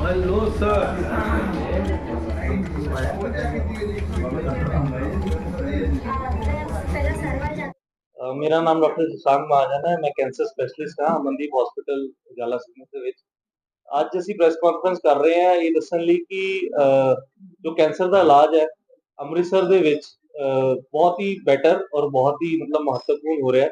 Hello sir ਅ, ਮੇਰਾ ਨਾਮ doctor Sushant Mahajan ਹੈ ਮੈਂ ਕੈਂਸਰ ਸਪੈਸ਼ਲਿਸਟ ਹਾਂ ਅਮਨਦੀਪ ਹਸਪੀਟਲ ਗਾਲਾ ਸਿੰਘ ਦੇ ਵਿੱਚ ਅੱਜ ਅਸੀਂ ਪ੍ਰੈਸ ਕਾਨਫਰੰਸ ਕਰ ਰਹੇ ਹਾਂ ਇਹ ਦੱਸਣ ਲਈ ਕਿ ਅ, ਜੋ ਕੈਂਸਰ ਦਾ ਇਲਾਜ ਹੈ ਅੰਮ੍ਰਿਤਸਰ ਦੇ ਵਿੱਚ ਅ, ਬਹੁਤ ਹੀ ਬੈਟਰ ਔਰ ਬਹੁਤ ਹੀ ਮਤਲਬ ਮਹੱਤਵਪੂਰਨ ਹੋ ਰਿਹਾ ਹੈ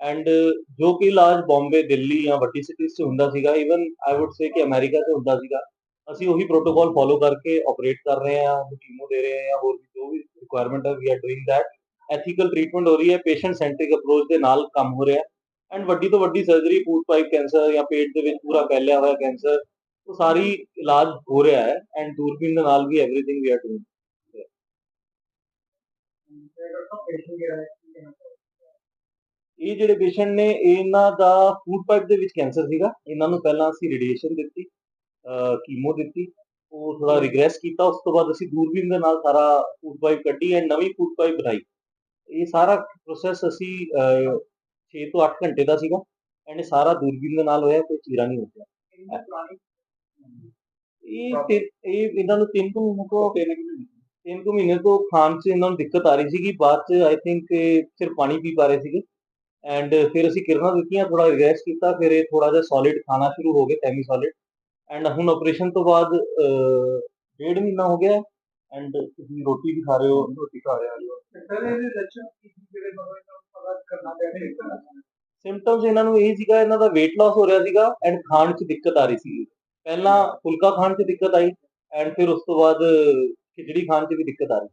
ਐਂਡ uh, ਜੋ ਕਿ ਇਲਾਜ ਬੰਬੇ ਦਿੱਲੀ ਜਾਂ ਵੱਡੀ ਸਿਟੀਜ਼ 'ਚ ਹੁੰਦਾ ਸੀਗਾ ਇਵਨ ਆਈ ਊਡ ਸੇ ਕਿ ਅਮਰੀਕਾ 'ਚ ਹੁੰਦਾ ਸੀਗਾ, ਅਸੀਂ ਉਹੀ ਪ੍ਰੋਟੋਕਾਲ ਫੋਲੋ ਕਰਕੇ ਆਪਰੇਟ ਕਰ ਰਹੇ ਹਾਂ ਕੀਮੋ ਦੇ ਰਹੇ ਹਾਂ ਜਾਂ ਹੋਰ ਜੋ ਵੀ ਰਿਕੁਆਇਰਮੈਂਟ ਹੈ we are doing that ethical treatment ਹੋ ਰਹੀ ਹੈ ਪੇਸ਼ੈਂਟ ਸੈਂਟਰਿਕ ਅਪਰੋਚ ਦੇ ਨਾਲ ਕੰਮ ਹੋ ਰਿਹਾ। ਐਂਡ ਵੱਡੀ ਤੋਂ ਵੱਡੀ ਸਰਜਰੀ ਫੂਡ ਪਾਈਪ ਕੈਂਸਰ ਜਾਂ ਪੇਟ ਦੇ ਵਿੱਚ ਪੂਰਾ ਫੈਲਿਆ ਹੋਇਆ ਕੈਂਸਰ ਉਹ ਸਾਰੀ ਇਲਾਜ ਹੋ ਰਿਹਾ ਹੈ ਐਂਡ ਦੂਰਬੀਨ ਦੇ ਨਾਲ ਵੀ ਐਵਰੀਥਿੰਗ ਵੀ ਆਰ ਡੂਇੰਗ ਇਹ ਜਿਹੜੇ ਪੇਸ਼ੈਂਟ ਨੇ ਇਹਨਾਂ ਦਾ ਫੂਡ ਪਾਈਪ ਦੇ ਵਿੱਚ ਕੈਂਸਰ ਸੀਗਾ। ਇਹਨਾਂ ਨੂੰ ਪਹਿਲਾਂ ਅਸੀਂ ਰੇਡੀਏਸ਼ਨ ਦਿੱਤੀ ਕੀਮੋ ਦਿੱਤੀ। ਉਹ ਥੋੜਾ ਰਿਗਰੈਸ ਕੀਤਾ। ਉਸ ਤੋਂ ਬਾਅਦ ਅਸੀਂ ਦੂਰਬੀਨ ਦੇ ਨਾਲ ਸਾਰਾ ਫੂਡ ਪਾਈਪ ਕੱਢੀ ਐਂਡ ਨਵੀਂ ਫੂਡ ਪਾਈਪ ਬਣਾਈ। ਇਹ ਸਾਰਾ ਪ੍ਰੋਸੈਸ ਅਸੀਂ 6 ਤੋਂ 8 ਘੰਟੇ ਦਾ ਸੀਗਾ ਐਂਡ ਇਹ ਸਾਰਾ ਦੂਰਬੀਨ ਦੇ ਨਾਲ ਹੋਇਆ ਕੋਈ ਚੀਰਾ ਨਹੀਂ ਹੋ ਗਿਆ ਇਹ ਇਹ ਇਹਨਾਂ ਨੂੰ 3 ਕੁ ਮਹੀਨੇ ਤੋਂ ਤਿੰਨ ਕੁ ਮਹੀਨੇ ਤੋਂ। ਖਾਣ 'ਚ ਇਹਨਾਂ ਨੂੰ ਦਿੱਕਤ ਆ ਰਹੀ ਸੀਗੀ। ਬਾਅਦ 'ਚ ਆਈ ਥਿੰਕ ਸਿਰਫ ਪਾਣੀ ਪੀ ਪਾ ਰਹੇ ਸੀਗੇ। ਐਂਡ ਫਿਰ ਅਸੀਂ ਕਿਰਨਾਂ ਦਿੱਤੀਆਂ ਥੋੜਾ ਰਿਗਰੈਸ ਕੀਤਾ ਫਿਰ ਇਹ ਥੋੜਾ ਜਿਹਾ ਸੋਲਿਡ ਖਾਣਾ ਸ਼ੁਰੂ ਹੋ ਗਏ ਸੈਮੀ ਸੋਲਿਡ ਐਂਡ ਹੁਣ ਆਪਰੇਸ਼ਨ ਤੋਂ ਬਾਅਦ ਡੇਢ ਮਹੀਨਾ ਹੋ ਗਿਆ ਐਂਡ ਤੁਸੀਂ ਰੋਟੀ ਵੀ ਖਾ ਰਹੇ ਹੋ ਰੋਟੀ ਖਾ ਰਹੇ ਹੋ। ਸਿੰਪਟਮਸ ਇਹਨਾਂ ਨੂੰ ਇਹ ਸੀਗਾ ਇਹਨਾਂ ਦਾ weight loss ਹੋ ਰਿਹਾ ਸੀਗਾ ਐਂਡ ਖਾਣ 'ਚ ਦਿੱਕਤ ਆ ਰਹੀ ਸੀ। ਪਹਿਲਾਂ ਫੁਲਕਾ ਖਾਣ 'ਚ ਦਿੱਕਤ ਆਈ ਐਂਡ ਫਿਰ ਉਸ ਤੋਂ ਬਾਅਦ ਖਿਚੜੀ ਖਾਣ 'ਚ ਵੀ ਦਿੱਕਤ ਆ ਰਹੀ।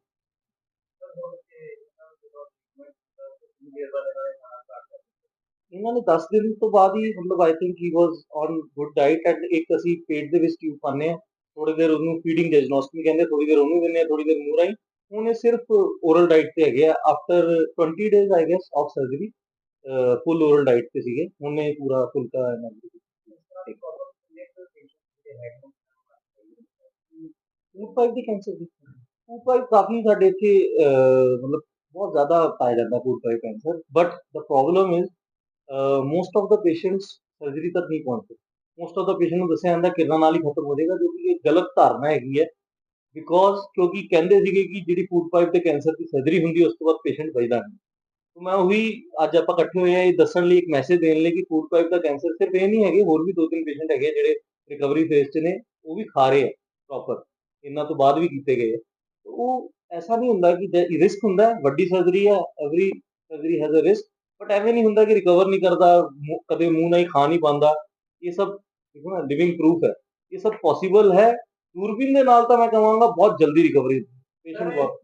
ਇਹਨਾਂ ਨੇ 10 ਦਿਨ ਤੋਂ ਬਾਅਦ ਹੀ ਮਤਲਬ I think he was on good diet and ਇੱਕ ਅਸੀਂ ਪੇਟ ਦੇ ਵਿੱਚ ਟਿਊਬ ਪਾਉਂਦੇ ਹਾਂ ਥੋੜੀ ਦੇਰ ਉਹਨੂੰ ਫੀਡਿੰਗ ਡਾਇਗਨੋਸਟਿਕ ਕਹਿੰਦੇ ਥੋੜੀ ਦੇਰ ਉਹਨੂੰ ਦਿੰਦੇ ਆ ਥੋੜੀ ਦੇਰ ਮੂੰਹ ਰਾਹੀਂ। ਹੁਣ ਇਹ ਸਿਰਫ ਓਰਲ ਡਾਈਟ ਤੇ ਹੈਗੇ ਆ after 20 days I guess of surgery full oral diet ਤੇ ਸੀਗੇ ਹੁਣ ਇਹ ਪੂਰਾ ਫੁਲਕਾ ਇਹਨਾਂ ਫੂਡ ਦੀ ਕੈਂਸਰ ਦੀ ਫੂਡ ਕਾਫੀ ਸਾਡੇ ਇੱਥੇ ਮਤਲਬ ਬਹੁਤ ਜ਼ਿਆਦਾ ਪਾਇਆ ਜਾਂਦਾ food pipe cancer but the problem is most of the patients surgery ਤੱਕ ਨਹੀਂ ਪਹੁੰਚਦੇ ਮੋਸਟ ਆਫ ਦਾ ਪੇਸ਼ੈਂਟ ਨੂੰ ਦੱਸਿਆ ਜਾਂਦਾ ਕਿਰਨਾਂ ਨਾਲ ਹੀ ਖਤਮ ਹੋ ਜਾਏਗਾ, ਜੋ ਕਿ ਇਹ ਗਲਤ ਧਾਰਨਾ ਹੈਗੀ ਹੈ। ਬਿਕੋਜ਼ ਕਿਉਂਕਿ ਕਹਿੰਦੇ ਸੀਗੇ ਕਿ ਜਿਹੜੀ ਫੂਡ ਪਾਈਪ ਤੇ ਕੈਂਸਰ ਦੀ ਸਰਜਰੀ ਹੁੰਦੀ ਉਸ ਤੋਂ ਬਾਅਦ ਪੇਸ਼ੈਂਟ ਬਚਦਾ ਨਹੀਂ। ਤਾਂ ਮੈਂ ਉਹੀ ਅੱਜ ਆਪਾਂ ਇਕੱਠੇ ਹੋਏ ਆ ਇਹ ਦੱਸਣ ਲਈ ਇੱਕ ਮੈਸੇਜ ਦੇਣ ਲਈ ਕਿ ਫੂਡ ਪਾਈਪ ਦਾ ਕੈਂਸਰ ਸਿਰਫ ਇਹ ਨਹੀਂ ਹੈਗੇ, ਹੋਰ ਵੀ ਦੋ ਤਿੰਨ ਪੇਸ਼ੈਂਟ ਹੈਗੇ ਆ ਜਿਹੜੇ ਰਿਕਵਰੀ ਫੇਜ਼ 'ਚ ਨੇ, ਉਹ ਵੀ ਖਾ ਰਹੇ ਆ ਪ੍ਰੋਪਰ ਇਹਨਾਂ ਤੋਂ ਬਾਅਦ ਵੀ ਕੀਤੇ ਗਏ ਆ। ਉਹ ਐਸਾ ਨਹੀਂ ਹੁੰਦਾ ਕਿ ਰਿਸਕ ਹੁੰਦਾ, ਵੱਡੀ ਸਰਜਰੀ ਹੈ every surgery has a risk but ਐਵੇਂ ਨਹੀਂ ਹੁੰਦਾ ਕਿ ਰਿਕਵਰ ਨਹੀਂ ਕਰਦਾ ਮੂੰਹ- ਕਦੇ ਮੂੰਹ ਨਹੀਂ ਖਾ ਨਹੀਂ ਪਾਉਂਦਾ ਇਹ ਸਭ ਦੇਖੋ ਨਾ ਲਿਵਿੰਗ ਪ੍ਰੂਫ ਹੈ ਇਹ ਸਭ ਪੋਸੀਬਲ ਹੈ ਦੂਰਬੀਨ ਦੇ ਨਾਲ ਤਾਂ ਮੈਂ ਕਹਾਂਗਾ ਬਹੁਤ ਜਲਦੀ ਰਿਕਵਰੀ ਪੇਸ਼ੈਂਟ ਬਹੁਤ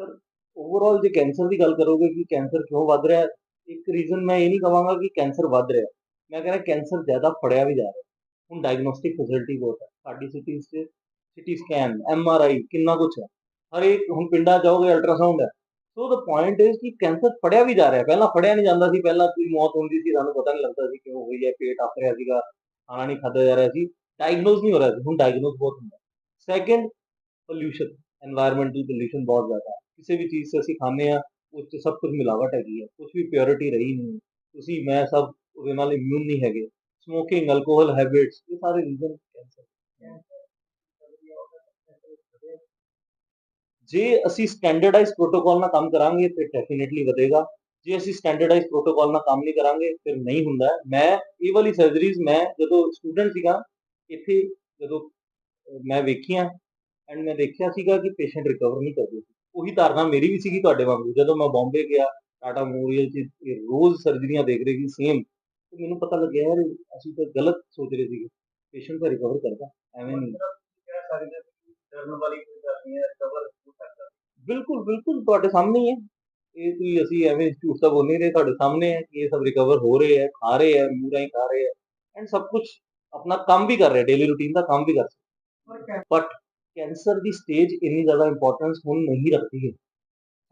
ਸਰ ਓਵਰਆਲ ਜੇ ਕੈਂਸਰ ਦੀ ਗੱਲ ਕਰੋਗੇ ਕਿ ਕੈਂਸਰ ਕਿਉਂ ਵੱਧ ਰਿਹਾ ਹੈ, ਇੱਕ ਰੀਜ਼ਨ ਮੈਂ ਇਹ ਨਹੀਂ ਕਹਾਂਗਾ ਕਿ ਕੈਂਸਰ ਵੱਧ ਰਿਹਾ ਮੈਂ ਕਹਿੰਦਾ ਕੈਂਸਰ ਜ਼ਿਆਦਾ ਫੜਿਆ ਵੀ ਜਾ ਰਿਹਾ ਹੁਣ ਡਾਇਗਨੋਸਟਿਕ ਫੈਸਿਲਿਟੀ ਬਹੁਤ ਹੈ ਸਾਡੀ ਸਿਟੀ 'ਚ CT scan M R I ਕਿੰਨਾ ਕੁਝ ਹੈ ਹਰ ਇੱਕ ਹੁਣ ਪਿੰਡਾਂ ਜਾਓਗੇ ਅਲਟਰਾਸਾਊਂਡ ਹੈ। ਸੋ ਦਾ ਪੁਆਇੰਟ ਇਜ਼ ਕਿ ਕੈਂਸਰ ਫੜਿਆ ਵੀ ਜਾ ਰਿਹਾ ਪਹਿਲਾਂ ਫੜਿਆ ਨਹੀਂ ਜਾਂਦਾ ਸੀ। ਪਹਿਲਾਂ ਕੋਈ ਮੌਤ ਹੁੰਦੀ ਸੀ। ਤੁਹਾਨੂੰ ਪਤਾ ਨਹੀਂ ਲੱਗਦਾ ਸੀ ਕਿਉਂ ਹੋਈ ਹੈ, ਪੇਟ ਆਫ ਰਿਹਾ ਸੀਗਾ, ਖਾਣਾ ਨਹੀਂ ਖਾਦਾ ਜਾ ਰਿਹਾ ਸੀ। ਡਾਇਗਨੋਸ ਨਹੀਂ ਹੋ ਰਿਹਾ ਸੀ। ਹੁਣ ਡਾਇਗਨੋਸ ਬਹੁਤ ਹੁੰਦਾ ਸੈਕੰਡ ਪੋਲੂਸ਼ਨ এনवायरमेंटल ਪੋਲੂਸ਼ਨ ਬਹੁਤ ਜ਼ਿਆਦਾ ਕਿਸੇ ਵੀ ਚੀਜ਼ ਸੇ ਅਸੀਂ ਖਾਂਦੇ ਆ ਉਸ ਤੇ ਸਭ ਕੁਝ ਮਿਲਾਵਟ ਹੈਗੀ ਹੈ। ਕੁਝ ਵੀ ਪਿਓਰਿਟੀ ਰਹੀ ਨਹੀਂ ਤੁਸੀਂ, ਮੈਂ ਸਭ ਉਹਦੇ ਨਾਲ ਇਮਿਊਨ ਨਹੀਂ ਹੈਗੇ। ਸਮੋਕਿੰਗ ਅਲਕੋਹਲ ਹੈਬਿਟਸ ਇਹ ਸਾਰੇ ਰੀਜ਼ਨ ਕੈਂਸਰ ਜੇ ਅਸੀਂ ਸਟੈਂਡਰਡਾਈਜ਼ ਪ੍ਰੋਟੋਕਾਲ ਨਾਲ ਕੰਮ ਕਰਾਂਗੇ ਤੇ ਡੈਫੀਨਿਟਲੀ ਵਧੇਗਾ। ਜੇ ਅਸੀਂ ਸਟੈਂਡਰਡਾਈਜ਼ ਪ੍ਰੋਟੋਕਾਲ ਨਾਲ ਕੰਮ ਨਹੀਂ ਕਰਾਂਗੇ, ਫਿਰ ਨਹੀਂ ਹੁੰਦਾ। ਮੈਂ ਇਹ ਵਾਲੀ ਸਰਜਰੀਜ਼ ਮੈਂ ਜਦੋਂ ਸਟੂਡੈਂਟ ਸੀਗਾ, ਇੱਥੇ ਜਦੋਂ ਮੈਂ ਵੇਖੀਆਂ ਐਂਡ ਮੈਂ ਦੇਖਿਆ ਸੀਗਾ ਕਿ ਪੇਸ਼ੈਂਟ ਰਿਕਵਰ ਨਹੀਂ ਕਰਦੇ। ਉਹੀ ਧਾਰਨਾ ਮੇਰੀ ਵੀ ਸੀਗੀ ਤੁਹਾਡੇ ਵਾਂਗੂ। ਜਦੋਂ ਮੈਂ ਬੰਬੇ ਗਿਆ ਟਾਟਾ ਮੈਮੋਰੀਅਲ 'ਚ ਇਹ ਰੋਜ਼ ਸਰਜਰੀਆਂ ਦੇਖ ਰਹੀ ਸੀ ਸੇਮ ਤੇ ਮੈਨੂੰ ਪਤਾ ਲੱਗਿਆ, ਯਾਰ, ਅਸੀਂ ਤਾਂ ਗਲਤ ਸੋਚ ਰਹੇ ਸੀਗੇ। ਪੇਸ਼ੈਂਟ ਤਾਂ ਰਿਕਵਰ ਕਰਦਾ, ਐਵੇਂ ਨਹੀਂ। ਬਿਲਕੁਲ ਬਿਲਕੁਲ ਤੁਹਾਡੇ ਸਾਹਮਣੇ ਹੀ ਹੈ। ਇਹ ਕੋਈ ਅਸੀਂ ਐਵੇਂ ਝੂਠ ਤਾਂ ਬੋਲ ਨਹੀਂ ਰਹੇ ਤੁਹਾਡੇ ਸਾਹਮਣੇ ਹੈ ਕਿ ਇਹ ਸਭ ਰਿਕਵਰ ਹੋ ਰਹੇ ਹੈ ਖਾ ਰਹੇ ਹੈ ਮੂੰਹ ਰਾਹੀਂ ਖਾ ਰਹੇ ਹੈ ਐਂਡ ਸਭ ਕੁਝ ਆਪਣਾ ਕੰਮ ਵੀ ਕਰ ਰਹੇ ਡੇਲੀ ਰੂਟੀਨ ਦਾ ਕੰਮ ਵੀ ਕਰ ਰਹੇ ਬਟ ਕੈਂਸਰ ਦੀ ਸਟੇਜ ਇੰਨੀ ਜ਼ਿਆਦਾ ਇੰਪੋਰਟੈਂਸ ਹੁਣ ਨਹੀਂ ਰੱਖਦੀ ਹੈ।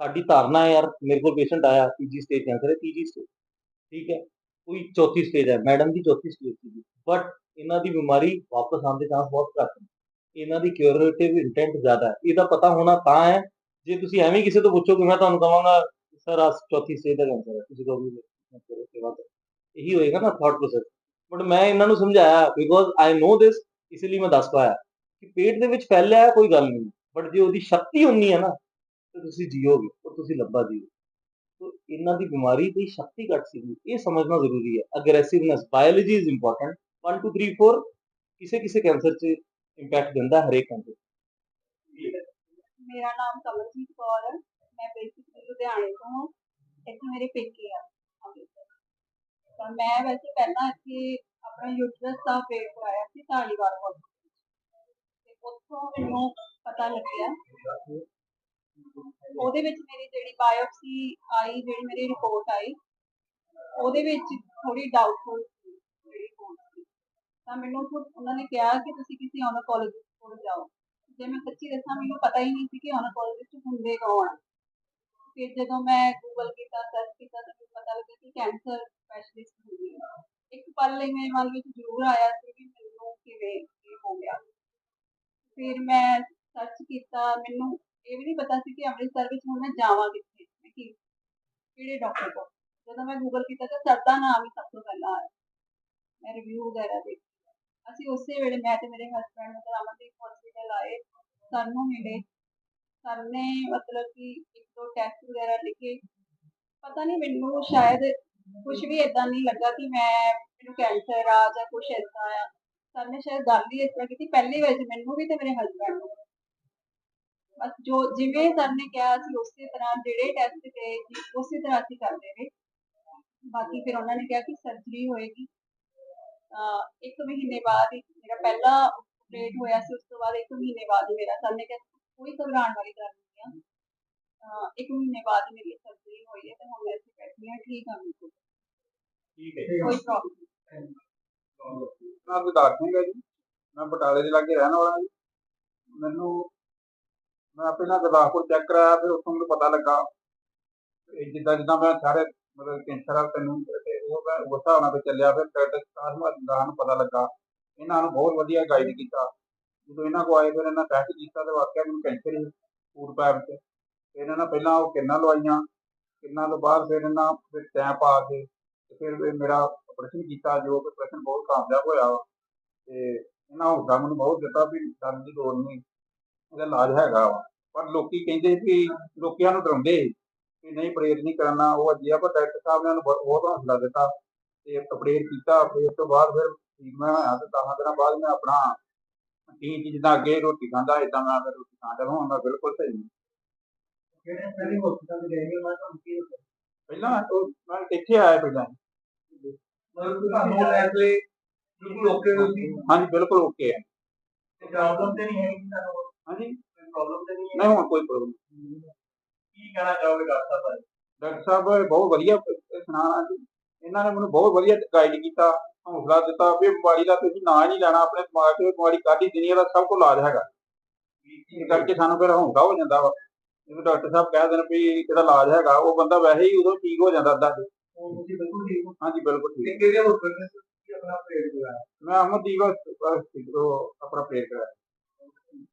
ਸਾਡੀ ਧਾਰਨਾ ਹੈ ਯਾਰ ਮੇਰੇ ਕੋਲ ਪੇਸ਼ੈਂਟ ਆਇਆ ਤੀਜੀ ਸਟੇਜ ਕੈਂਸਰ ਹੈ ਤੀਜੀ ਸਟੇਜ ਠੀਕ ਹੈ ਕੋਈ ਚੌਥੀ ਸਟੇਜ ਹੈ ਮੈਡਮ ਦੀ ਚੌਥੀ ਸਟੇਜ ਸੀ ਬਟ ਇਹਨਾਂ ਦੀ ਬਿਮਾਰੀ ਵਾਪਸ ਆਉਣ ਦੇ ਚਾਂਸ ਬਹੁਤ ਘੱਟ ਨੇ। ਇਹਨਾਂ ਦੀ ਕਿਉਰੇਟਿਵ ਇੰਟੈਂਟ ਜ਼ਿਆਦਾ ਹੈ। ਇਹਦਾ ਪਤਾ ਹੋਣਾ ਤਾਂ ਹੈ ਜੇ ਤੁਸੀਂ ਐਵੇਂ ਹੀ ਕਿਸੇ ਤੋਂ ਪੁੱਛੋਗੇ ਮੈਂ ਤੁਹਾਨੂੰ ਕਹਾਂਗਾ ਸਰ ਆ ਚੌਥੀ ਸਟੇਜ ਦਾ ਕੈਂਸਰ ਹੈ ਤੁਸੀਂ ਕਹੋਗੇ ਖਿਦਮਤ ਕਰੋ ਸੇਵਾ ਕਰੋ ਇਹੀ ਹੋਏਗਾ ਨਾ ਥਾਟ ਪ੍ਰੋਸੈਸ ਬਟ ਮੈਂ ਇਹਨਾਂ ਨੂੰ ਸਮਝਾਇਆ ਬਿਕੋਜ਼ ਆਈ ਨੋ ਦਿਸ ਇਸ ਲਈ ਮੈਂ ਦੱਸ ਪਾਇਆ ਕਿ ਪੇਟ ਦੇ ਵਿੱਚ ਫੈਲਿਆ ਹੈ, ਕੋਈ ਗੱਲ ਨਹੀਂ। ਬਟ ਜੇ ਉਹਦੀ ਸ਼ਕਤੀ ਉਨੀ ਹੈ ਨਾ ਤੇ ਤੁਸੀਂ ਜੀਓਗੇ ਉਹ ਤੁਸੀਂ ਲੱਭਾ ਜੀਓ ਤੋ ਇਹਨਾਂ ਦੀ ਬਿਮਾਰੀ ਦੀ ਸ਼ਕਤੀ ਘੱਟ ਸੀਗੀ। ਇਹ ਸਮਝਣਾ ਜ਼ਰੂਰੀ ਹੈ। ਅਗਰੈਸਿਵਨੈਸ ਬਾਇਓਲੋਜੀ ਇਜ਼ ਇੰਪੋਰਟੈਂਟ 1 2 3 4 ਕਿਸੇ ਕਿਸੇ ਕੈਂਸਰ 'ਚ ਇੰਪੈਕਟ ਦਿੰਦਾ ਹੈ ਹਰੇਕ ਕੈਂਸਰ ਮੇਰਾ ਨਾਮ ਕਮਲਜੀਤ ਕੌਰ ਹੈ। ਮੈਂ ਬੇਸਿਕਲੀ ਲੁਧਿਆਣੇ ਤੋਂ ਹਾਂ। ਇੱਥੇ ਮੇਰੇ ਪੇਕੇ ਆ। ਅੰਮ੍ਰਿਤਸਰ ਤਾਂ ਮੈਂ ਵੈਸੇ ਪਹਿਲਾਂ ਇੱਥੇ ਆਪਣਾ ਯੂਟਰਸ ਦਾ ਵੇਟ ਕਰਾਇਆ ਸੀ ਢਾਲੀਵਾਲ ਹਸਪਤਾਲ ਤੇ ਉੱਥੋਂ ਮੈਨੂੰ ਪਤਾ ਲੱਗਿਆ। ਉਹਦੇ ਵਿੱਚ ਮੇਰੀ ਜਿਹੜੀ ਬਾਇਓਪਸੀ ਆਈ, ਜਿਹੜੀ ਮੇਰੀ ਰਿਪੋਰਟ ਆਈ, ਉਹਦੇ ਵਿੱਚ ਥੋੜੀ ਡਾਊਟਫੁਲ ਸੀ ਜਿਹੜੀ ਰਿਪੋਰਟ ਸੀ ਤਾਂ ਮੈਨੂੰ ਖੁਦ ਉਹਨਾਂ ਨੇ ਕਿਹਾ ਕਿ ਤੁਸੀਂ ਕਿਸੇ ਓਨਕੋਲੋਜਿਸਟ ਕੋਲ ਜਾਓ। ਜੇ ਮੈਂ ਸੱਚੀ ਦੱਸਾਂ, ਮੈਨੂੰ ਪਤਾ ਹੀ ਨਹੀਂ ਸੀ ਕਿ ਓਨਕੋਲੋਜਿਸਟ ਹੁੰਦੇ ਕੌਣ ਆ। ਫਿਰ ਜਦੋਂ ਮੈਂ ਗੂਗਲ ਕੀਤਾ ਸਰਚ ਕੀਤਾ, ਤਾਂ ਮੈਨੂੰ ਪਤਾ ਲੱਗਾ ਕਿ ਕੈਂਸਰ ਸਪੈਸ਼ਲਿਸਟ ਹੁੰਦੀ ਹੈ ਇੱਕ ਪਲ ਲਈ ਮੇਰੇ ਮਨ ਵਿੱਚ ਜ਼ਰੂਰ ਆਇਆ ਸੀ ਕਿ ਮੈਨੂੰ ਕਿਵੇਂ ਇਹ ਹੋ ਗਿਆ। ਫਿਰ ਮੈਂ ਸਰਚ ਕੀਤਾ, ਮੈਨੂੰ ਇਹ ਵੀ ਨਹੀਂ ਪਤਾ ਸੀ ਕਿ ਅੰਮ੍ਰਿਤਸਰ ਵਿੱਚ ਹੁਣ ਮੈਂ ਜਾਵਾਂ ਕਿੱਥੇ, ਮੈਂ ਕੀ, ਕਿਹੜੇ ਡਾਕਟਰ ਕੋਲ। ਜਦੋਂ ਮੈਂ ਗੂਗਲ ਕੀਤਾ ਤਾਂ ਸਰ ਦਾ ਨਾਮ ਹੀ ਸਭ ਤੋਂ ਪਹਿਲਾਂ ਆਇਆ। ਮੈਂ ਰਿਵਿਊ ਵਗੈਰਾ ਦੇਖੀ। ਅਸੀਂ ਉਸੇ ਵੇਲੇ ਮੈਂ ਤੇ ਮੇਰੇ ਹਸਬੰਡ ਮਤਲਬ ਅਮਨਦੀਪ ਹਸਪੀਟਲ ਆਏ ਸਰ ਮਿਲੇ ਸਰ ਨੇ ਮਤਲਬ ਕਿ ਇੱਕ ਦੋ ਟੈਸਟ ਵਗੈਰਾ ਲਿਖੇ। ਪਤਾ ਨਹੀਂ ਮੈਨੂੰ ਸ਼ਾਇਦ ਕੁਝ ਵੀ ਇਦਾਂ ਨਹੀਂ ਲੱਗਾ ਕਿ ਮੈਂ ਮੈਨੂੰ ਕੈਂਸਰ ਆ ਜਾਂ ਕੁਝ ਏਦਾਂ ਆ। ਸਰ ਨੇ ਸ਼ਾਇਦ ਗੱਲ ਹੀ ਇਸ ਤਰ੍ਹਾਂ ਕੀਤੀ। ਪਹਿਲੀ ਵਾਰ ਮੈਨੂੰ ਵੀ ਤੇ ਮੇਰੇ ਹਸਬੰਡ ਨੂੰ। ਬਸ ਜੋ ਜਿਵੇਂ ਸਰ ਨੇ ਕਿਹਾ ਸੀ ਉਸੇ ਤਰ੍ਹਾਂ ਜਿਹੜੇ ਟੈਸਟ ਗਏ ਉਸੇ ਤਰ੍ਹਾਂ ਅਸੀਂ ਕਰਦੇ ਰਹੇ। ਬਾਕੀ ਫਿਰ ਉਹਨਾਂ ਨੇ ਕਿਹਾ ਕਿ ਸਰਜਰੀ ਹੋਏਗੀ। ਇੱਕ ਮਹੀਨੇ ਬਾਅਦ ਹੀ ਮੇਰਾ ਪਹਿਲਾ ਆਪਰੇਟ ਹੋਇਆ ਸੀ ਉਸ ਤੋਂ ਬਾਅਦ ਇੱਕ ਮਹੀਨੇ ਬਾਅਦ ਹੀ ਮੇਰਾ ਸਰ ਨੇ ਕਿਹਾ ਕੋਈ ਘਬਰਾਉਣ ਵਾਲੀ ਗੱਲ ਨਹੀਂ ਆ। ਇੱਕ ਮਹੀਨੇ ਬਾਅਦ ਹੀ ਮੇਰੀ ਸਰਜਰੀ ਹੋਈ ਹੈ ਤੇ ਹੁਣ ਮੈਂ ਇੱਥੇ ਬੈਠੀ ਹਾਂ ਠੀਕ ਹਾਂ ਬਿਲਕੁਲ। ਠੀਕ ਹੈ। ਕੋਈ ਪ੍ਰੋਬਲਮ ਨਾਮ ਗੁਰਦਾਸ ਸਿੰਘ ਹੈ ਜੀ। ਮੈਂ ਬਟਾਲੇ ਦੇ ਲਾਗੇ ਰਹਿਣ ਵਾਲਾ ਜੀ। ਮੈਨੂੰ ਮੈਂ ਪਹਿਲਾਂ ਗੁਰਦਾਸਪੁਰ ਚੈੱਕ ਕਰਾਇਆ ਫਿਰ ਉੱਥੋਂ ਮੈਨੂੰ ਪਤਾ ਲੱਗਾ। ਜਿੱਦਾਂ ਜਿੱਦਾਂ ਮੈਂ ਸਾਰੇ ਮਤਲਬ ਕੈਂਸਰ ਵਾਲ ਤੈਨੂੰ ਤੇ ਉਹ ਉਸ ਹਿਸਾਬ ਨਾਲ ਚੱਲਿਆ, ਫਿਰ ਡਾਕਟਰ ਸਾਹਮਣੇ ਦਾ ਨੂੰ ਪਤਾ ਲੱਗਾ। ਇਹਨਾਂ ਨੂੰ ਬਹੁਤ ਵਧੀਆ ਗਾਈਡ ਕੀਤਾ। ਜਦੋਂ ਇਹਨਾਂ ਕੋ ਆਏ, ਫਿਰ ਇਹਨਾਂ ਟੈਸਟ ਕੀਤਾ ਤੇ ਵਾਕਿਆ ਮੈਨੂੰ ਕੈਂਸਰ ਹੀ ਫੂਡ ਪੈਪ ਤੇ। ਫਿਰ ਇਹਨਾਂ ਪਹਿਲਾਂ ਉਹ ਕਿੰਨਾ ਲਵਾਈਆਂ, ਕਿੰਨਾ ਤੋਂ ਬਾਅਦ ਫਿਰ ਇਹਨਾਂ ਫਿਰ ਟੈਂ ਪਾ ਕੇ ਤੇ ਫਿਰ ਮੇਰਾ ਆਪਰੇਸ਼ਨ ਕੀਤਾ, ਜੋ ਕਿ ਆਪਰੇਸ਼ਨ ਬਹੁਤ ਕਾਮਯਾਬ ਹੋਇਆ ਵਾ। ਤੇ ਇਹਨਾਂ ਹੌਸਲਾ ਮੈਨੂੰ ਬਹੁਤ ਦਿੱਤਾ ਵੀ ਡਰਨ ਦੀ ਲੋੜ ਨਹੀਂ, ਇਹਦਾ ਇਲਾਜ ਹੈਗਾ ਵਾ। ਪਰ ਲੋਕੀ ਕਹਿੰਦੇ ਵੀ ਲੋਕਾਂ ਨੂੰ ਡਰਾਉਂਦੇ ਵੀ ਨਹੀਂ ਪ੍ਰੇਰ ਨਹੀਂ ਕਰਨਾ ਉਹ ਅਜਿਹਾ ਪਰ ਡਾਕਟਰ ਸਾਹਿਬ ਨੇ ਉਹਨੂੰ ਬਹੁਤ ਹੌਸਲਾ ਦਿੱਤਾ ਤੇ ਆਪਰੇਟ ਕੀਤਾ ਆਪਰੇਟ ਤੋਂ ਬਾਅਦ ਫਿਰ ਠੀਕ ਮੈਂ ਹੋਇਆ ਤੇ 10 ਦਿਨਾਂ ਬਾਅਦ ਮੈਂ ਆਪਣਾ ਟੀਨ ਜਿੱਦਾਂ ਅੱਗੇ ਰੋਟੀ ਖਾਂਦਾ ਇਦਾਂ ਮੈਂ ਫਿਰ ਰੋਟੀ ਖਾਂਦਾ ਹੁਣ ਮੈਂ ਬਿਲਕੁਲ ਸਹੀ ਹਾਂ। ਕਿਹੜੇ ਪਹਿਲੇ ਹਸਪਤਾਲ ਗਏ ਮੈਂ ਤੁਹਾਨੂੰ ਕੀ? ਪਹਿਲਾਂ ਉਹ ਮੈਂ ਇੱਥੇ ਆਇਆ ਪਹਿਲਾਂ। ਮਤਲਬ ਕਿ ਤੁਹਾਨੂੰ ਐਸੇ ਬਿਲਕੁਲ ਓਕੇ ਹੋ ਸੀ ਹਾਂਜੀ ਬਿਲਕੁਲ ਓਕੇ ਹੈ। ਪ੍ਰੋਬਲਮ ਤੇ ਨਹੀਂ ਹੈ ਕਿ ਤੁਹਾਨੂੰ ਹਾਂਜੀ। ਪ੍ਰੋਬਲਮ ਤੇ ਨਹੀਂ ਹੈ? ਨਹੀਂ ਹੁਣ ਕੋਈ ਪ੍ਰੋਬਲਮ ਕੀ ਕਹਿਣਾ ਚਾਹੋਗੇ ਡਾਕਟਰ ਸਾਹਿਬ ਬਾਰੇ? ਡਾਕਟਰ ਸਾਹਿਬ ਬਹੁਤ ਵਧੀਆ ਸੁਣਾਣਾ ਜੀ ਇਹਨਾਂ ਨੇ ਮੈਨੂੰ ਬਹੁਤ ਵਧੀਆ ਗਾਈਡ ਕੀਤਾ ਹੌਸਲਾ ਦਿੱਤਾ ਵੀ ਬਿਮਾਰੀ ਦਾ ਤੁਸੀਂ ਨਾਂ ਨਹੀਂ ਲੈਣਾ ਆਪਣੇ ਦਿਮਾਗ 'ਚ ਬਿਮਾਰੀ ਕਾਦੀ ਦੁਨੀਆ ਦਾ ਸਭ ਕੋਲ ਇਲਾਜ ਹੈਗਾ। ਇਸ ਕਰਕੇ ਸਾਨੂੰ ਫਿਰ ਹੌਸਲਾ ਹੋ ਜਾਂਦਾ ਵਾ। ਜਦੋਂ ਡਾਕਟਰ ਸਾਹਿਬ ਕਹਿ ਦੇਣ ਵੀ ਇਹਦਾ ਇਲਾਜ ਹੈਗਾ ਉਹ ਬੰਦਾ ਵੈਸੇ ਹੀ ਉਦੋਂ ਠੀਕ ਹੋ ਜਾਂਦਾ ਅੱਧਾ ਤੁਸੀਂ ਬਿਲਕੁਲ ਠੀਕ ਹੋ? ਹਾਂਜੀ ਬਿਲਕੁਲ ਠੀਕ। ਕਿਹੜੇ ਤੁਸੀਂ ਆਪਣਾ ਪ੍ਰੇਰ ਕਰਾਇਆ? ਮੈਂ ਹਸਪਤਾਲ ਤੋਂ ਆਪਣਾ ਪ੍ਰੇਰ ਕਰਾਇਆ।